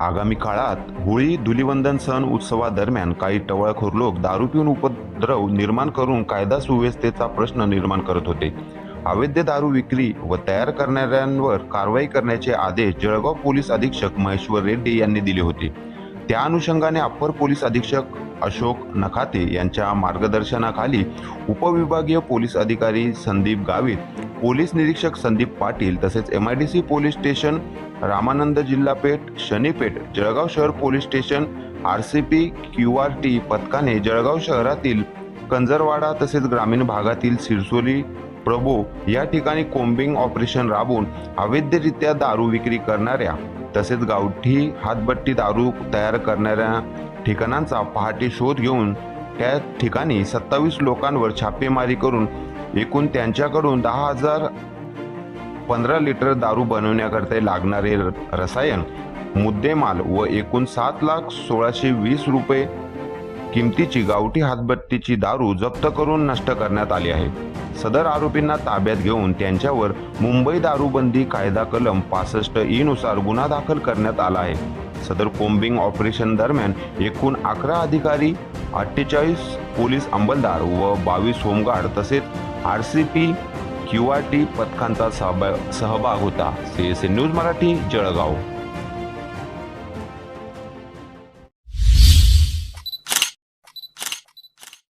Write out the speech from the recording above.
आगामी काळात होळी धुलिवंदन सण उत्सवादरम्यान काही टवळखोर लोक दारू पिऊन उपद्रव निर्माण करून कायदा सुव्यवस्थेचा प्रश्न निर्माण करत होते. अवैध दारू विक्री व तयार करणाऱ्यांवर कारवाई करण्याचे आदेश जळगाव पोलीस अधीक्षक महेश्वर रेड्डी यांनी दिले होते. त्या अनुषंगाने अप्पर पोलीस अधीक्षक अशोक नखाते यांच्या मार्गदर्शनाखाली उपविभागीय पोलीस अधिकारी संदीप गावित पोलीस निरीक्षक संदीप पाटील तसेच M I D C police station Ramanand Jilha Peth Shanipeth Jalgaon शहर police station R C P Q R T पथकाने जळगाव शहरातील कंजरवाडा तसेच ग्रामीण भागातील सिरसोली प्रभो या ठिकाणी कोम्बिंग ऑपरेशन राबवून अवैधरित्या दारू विक्री करणाऱ्या तसेच गावठी हातबट्टी दारू तयार करणाऱ्या ठिकाणांचा पहाटे शोध घेऊन त्या ठिकाणी सत्तावीस लोकांवर छापेमारी करून एकूण त्यांच्याकडून दहा हजार पंधरा लिटर दारू बनवण्याकरता लागणारे र- रसायन मुद्देमाल व एकूण सात लाख सोळाशे वीस रुपये किमतीची गावठी हातबत्तीची दारू जप्त करून नष्ट करण्यात आली आहे. सदर आरोपींना ताब्यात घेऊन त्यांच्यावर मुंबई दारूबंदी कायदा कलम पासष्ट ई नुसार गुन्हा दाखल करण्यात आला आहे. सदर कोम्बिंग ऑपरेशन दरम्यान एकूण अकरा अधिकारी अठ्ठेचाळीस पोलीस अंमलदार व बावीस होमगार्ड तसेच R C P Q R T पथकांचा सहभाग सहभाग होता. C S A news Marathi Jalgaon.